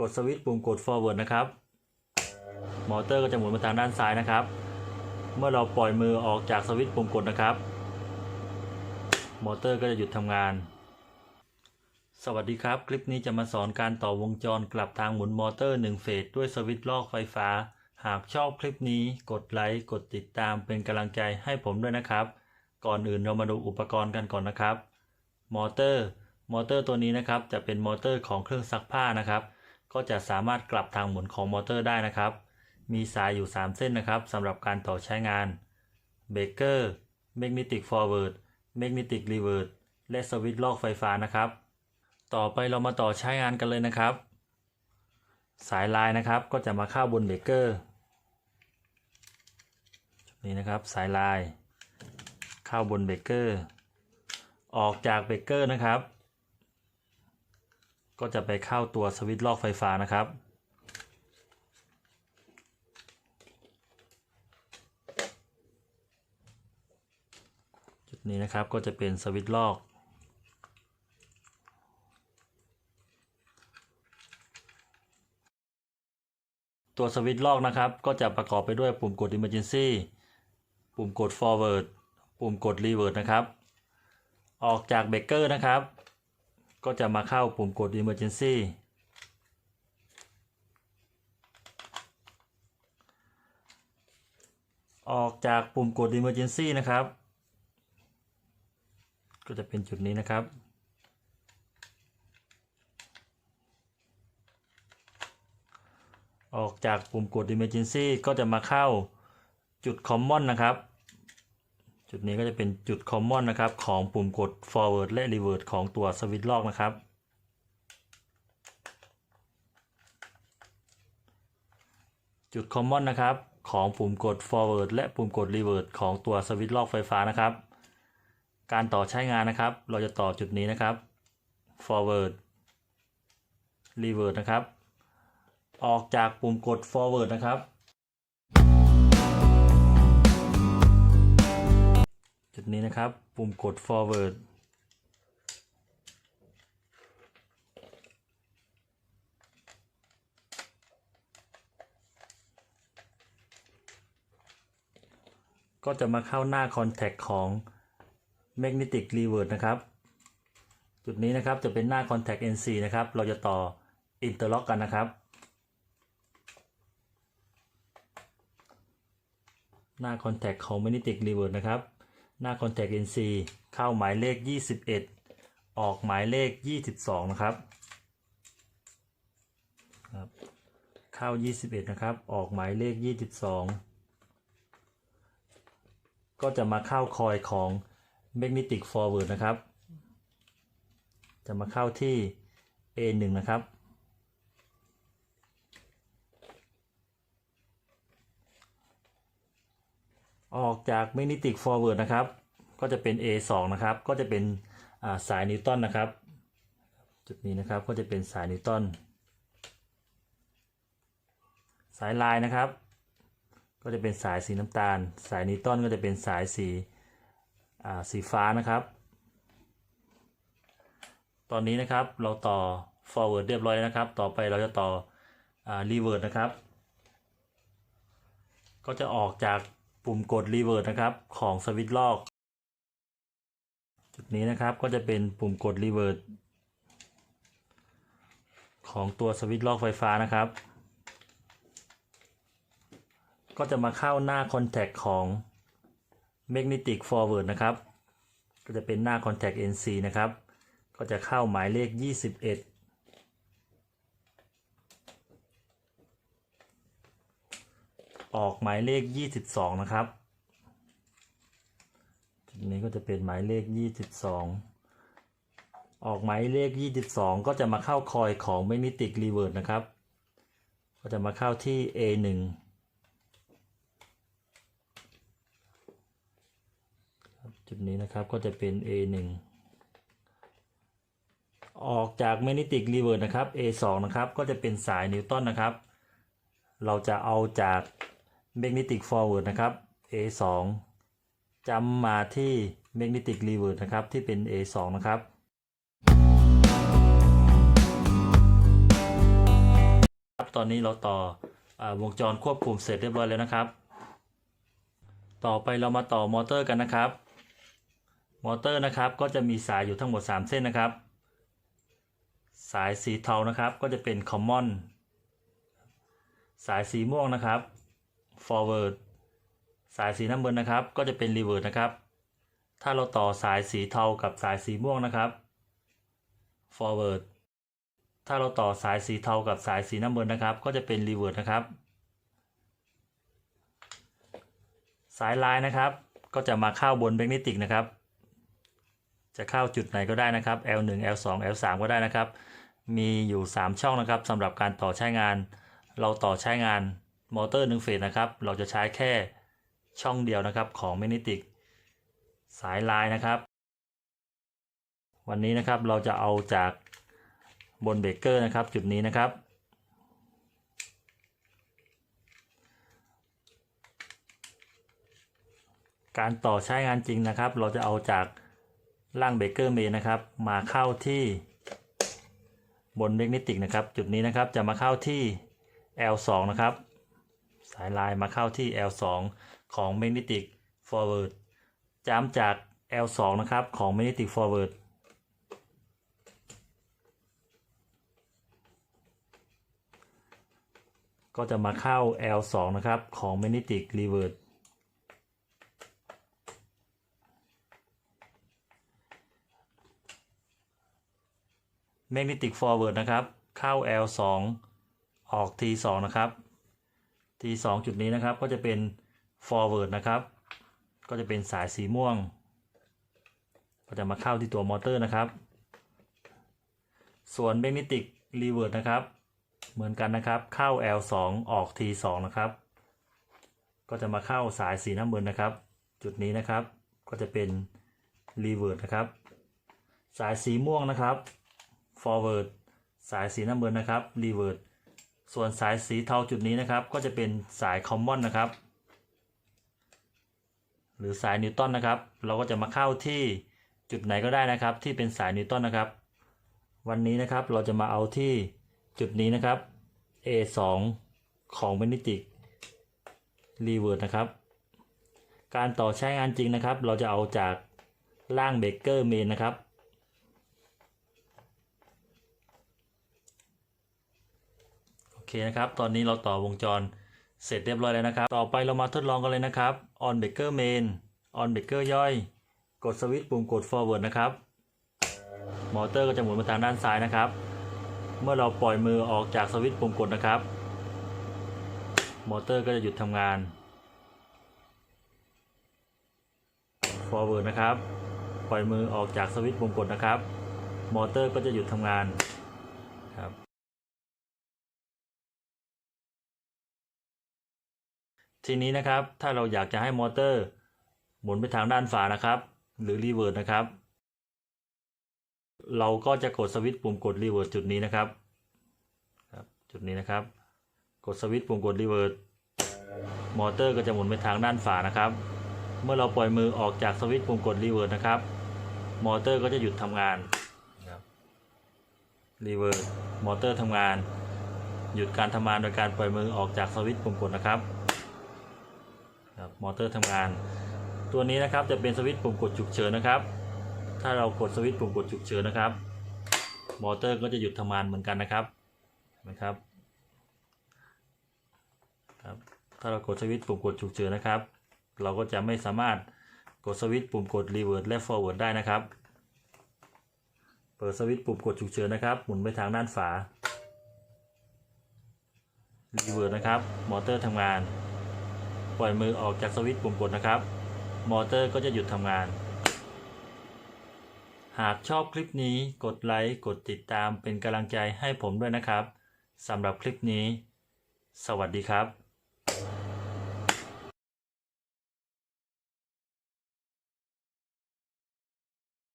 กดสวิตช์ปุ่มกด forward นะครับ มอเตอร์ก็จะหมุนมาทางด้านซ้ายนะครับ เมื่อเราปล่อยมือออกจากสวิตช์ปุ่มกดนะครับ มอเตอร์ก็จะหยุดทำงาน สวัสดีครับ คลิปนี้จะมาสอนการต่อวงจรกลับทางหมุนมอเตอร์1เฟสด้วยสวิตช์ลอกไฟฟ้า หากชอบคลิปนี้กดไลค์กดติดตามเป็นกำลังใจให้ผมด้วยนะครับ ก่อนอื่นเรามาดูอุปกรณ์กันก่อนนะครับ มอเตอร์ มอเตอร์ตัวนี้นะครับจะเป็นมอเตอร์ของเครื่องซักผ้านะครับ ก็จะสามารถกลับทางหมุนของมอเตอร์ได้นะครับ มีสายอยู่ 3 เส้นนะครับสำหรับการต่อใช้งานเบรกเกอร์แมกเนติกฟอร์เวิร์ดแมกเนติกรีเวิร์ดและสวิตช์ลอกไฟฟ้านะครับ ต่อไปเรามาต่อใช้งานกันเลยนะครับ สายลายนะครับก็จะมาเข้าบนเบรกเกอร์นี่นะครับสายลาย เข้าบนเบรกเกอร์ออกจากเบรกเกอร์นะครับ ก็จะไปเข้าตัวสวิตช์ลอกไฟฟ้านะครับ จุดนี้นะครับก็จะเป็นสวิตช์ลอกตัวสวิตช์ลอกนะครับ ก็จะประกอบไปด้วยปุ่มกด emergency ปุ่มกด forward ปุ่มกด reverse นะครับ ออกจากเบรกเกอร์นะครับ ก็จะมาเข้าปุ่มกด emergency ออกจากปุ่มกด emergency นะครับ ก็จะเป็นจุดนี้นะครับ ออกจากปุ่มกด emergency ก็จะมาเข้าจุด common นะครับ จุดนี้ก็จะเป็นจุด common นะครับ ของปุ่มกด forward และ reverse ของตัวสวิตช์ล็อกนะครับ จุด common นะครับ ของปุ่มกด forward และปุ่มกด reverse ของตัวสวิตช์ล็อกไฟฟ้านะครับ การต่อใช้งานนะครับ เราจะต่อจุดนี้นะครับ forward reverse นะครับ ออกจากปุ่มกด forward นะครับ จุดนี้นะครับ ปุ่มกด forward ก็จะมาเข้าหน้า contact ของ magnetic reverse นะครับ จุดนี้นะครับจะเป็นหน้า contact NC นะครับ เราจะต่อ interlock กันนะครับ หน้า contact ของ magnetic reverse นะครับ หน้า contact NC เข้าหมายเลข 21 ออกหมายเลข 22 นะครับครับเข้า 21 นะครับ ออกหมายเลข 22 ก็จะมาเข้าคอยของ magnetic forward นะครับ จะมาเข้าที่ A1 นะครับ ออกจาก magnetic forward นะครับ ก็จะเป็น A2 นะครับ ก็จะเป็นาสายนิวตันนะครับ จุดนี้นะครับก็จะเป็นสายนิวตันสายลายนะครับ ก็จะเป็นสายสีน้ำตาล สายนิวตันก็จะเป็นสายสีสีฟ้านะครับ ตอนนี้นะครับเราต่อ forward เรียบร้อยนะครับ ต่อไปเราจะต่ออ่า reverse นะครับ ก็จะออกจาก ปุ่มกด reverse นะครับของสวิตช์ลอกจุดนี้นะครับก็จะเป็นปุ่มกด reverse ของตัวสวิตช์ลอกไฟฟ้านะครับ ก็จะมาเข้าหน้า contact ของ magnetic forward นะครับ ก็จะเป็นหน้า contact NC นะครับ ก็จะเข้าหมายเลข 21 ออกหมายเลข 22 นะครับจุดนี้ก็จะเป็นหมายเลข 22 ออกหมายเลข 22 ก็จะมาเข้าคอยของ magnetic reverse นะครับ ก็จะมาเข้าที่ A1 จุดนี้นะครับก็จะเป็น A1 ออกจาก magnetic reverse นะครับ A2 นะครับ ก็จะเป็นสายนิวตันนะครับ เราจะเอาจาก magnetic forward นะครับ A2 จำมาที่ magnetic reverse นะครับ ที่เป็น A2 นะครับ ตอนนี้เราต่ออวงจรควบคุมเสร็จเรียบร้อยแล้วนะครับ ต่อไปเรามาต่อมอเตอร์กันนะครับ มอเตอร์นะครับก็จะมีสายอยู่ทั้งหมด 3 เส้นนะครับ สายสีเทานะครับก็จะเป็น common สายสีม่วงนะครับ forward สายสีน้ำเงินนะครับ ก็จะเป็น reverse นะครับ ถ้าเราต่อสายสีเทากับสายสีม่วงนะครับ forward ถ้าเราต่อสายสีเทากับสายสีน้ำเงินนะครับ ก็จะเป็น reverse นะครับ สายลายนะครับ ก็จะมาเข้าบนแมกเนติกนะครับ จะเข้าจุดไหนก็ได้นะครับ L1 L2 L3 ก็ได้นะครับ มีอยู่ 3 ช่องนะครับสำหรับการต่อใช้งาน เราต่อใช้งาน มอเตอร์หนึ่งเฟสนะครับ เราจะใช้แค่ช่องเดียวนะครับของแมกเนติกสายลายนะครับ วันนี้นะครับเราจะเอาจากบนเบรกเกอร์นะครับ จุดนี้นะครับ การต่อใช้งานจริงนะครับ เราจะเอาจากล่างเบรกเกอร์เมนนะครับ มาเข้าที่บนเมกเนติกนะครับ จุดนี้นะครับจะมาเข้าที่ L2 นะครับายลายมาเข้าที่ L2 ของ Magnetic Forward จำจาก L2 นะครับของ Magnetic Forward ก็จะมาเข้า L2 นะครับของ Magnetic Reverse แมกเนติก forward นะครับ เข้า L2 ออก T2 นะครับ T2 จุดนี้นะครับก็จะเป็น forward นะครับ ก็จะเป็นสายสีม่วง ก็จะมาเข้าที่ตัวมอเตอร์นะครับ ส่วน magnetic reverse นะครับ เหมือนกันนะครับเข้า L2 ออก T2 นะครับ ก็จะมาเข้าสายสีน้ำเงินนะครับ จุดนี้นะครับก็จะเป็น reverse นะครับ สายสีม่วงนะครับ forward สายสีน้ำเงินนะครับ reverse ส่วนสายสีเทาจุดนี้นะครับ ก็จะเป็นสาย common นะครับ หรือสายนิวตันนะครับ เราก็จะมาเข้าที่จุดไหนก็ได้นะครับ ที่เป็นสายนิวตันนะครับ วันนี้นะครับเราจะมาเอาที่จุดนี้นะครับ A2 ของ magnetic reverse นะครับ การต่อใช้งานจริงนะครับ เราจะเอาจากล่างเบเกอร์เมนนะครับ โอ เคนะครับ ตอนนี้เราต่อวงจรเสร็จเรียบร้อยแล้วนะครับ ต่อไปเรามาทดลองกันเลยนะครับ on breaker main on breaker ย่อย กดสวิตช์ปุ่มกด forward นะครับ มอเตอร์ก็จะหมุนมาทางด้านซ้ายนะครับ เมื่อเราปล่อยมือออกจากสวิตช์ปุ่มกดนะครับ มอเตอร์ก็จะหยุดทำงาน forward นะครับ ปล่อยมือออกจากสวิตช์ปุ่มกดนะครับ มอเตอร์ก็จะหยุดทำงานครับ ทีนี้นะครับ ถ้าเราอยากจะให้มอเตอร์หมุนไปทางด้านฝานะครับ หรือรีเวิร์สนะครับ เราก็จะกดสวิตช์ปุ่มกดรีเวิร์สจุดนี้นะครับครับจุดนี้นะครับ กดสวิตช์ปุ่มกดรีเวิร์สมอเตอร์ก็จะหมุนไปทางด้านฝานะครับ เมื่อเราปล่อยมือออกจากสวิตช์ปุ่มกดรีเวิร์สนะครับ มอเตอร์ก็จะหยุดทำงานครับรีเวิร์สมอเตอร์ทำงาน หยุดการทำงานโดยการปล่อยมือออกจากสวิตช์ปุ่มกดนะครับ มอเตอร์ทำงาน ตัวนี้นะครับจะเป็นสวิตช์ปุ่มกดฉุกเฉินนะครับ ถ้าเรากดสวิตช์ปุ่มกดฉุกเฉินนะครับ มอเตอร์ก็จะหยุดทำงานเหมือนกันนะครับนะครับครับถ้าเรากดสวิตช์ปุ่มกดฉุกเฉินนะครับ เราก็จะไม่สามารถกดสวิตช์ปุ่มกดรีเวิร์สและ forward ได้นะครับ เปิดสวิตช์ปุ่มกดฉุกเฉินนะครับ หมุนไปทางด้านฝารีเวิร์สนะครับ มอเตอร์ทำงาน ปล่อยมือออกจากสวิตช์ปุ่มกดนะครับ มอเตอร์ก็จะหยุดทำงาน หากชอบคลิปนี้กดไลค์กดติดตามเป็นกำลังใจให้ผมด้วยนะครับสำหรับคลิปนี้ สวัสดีครับ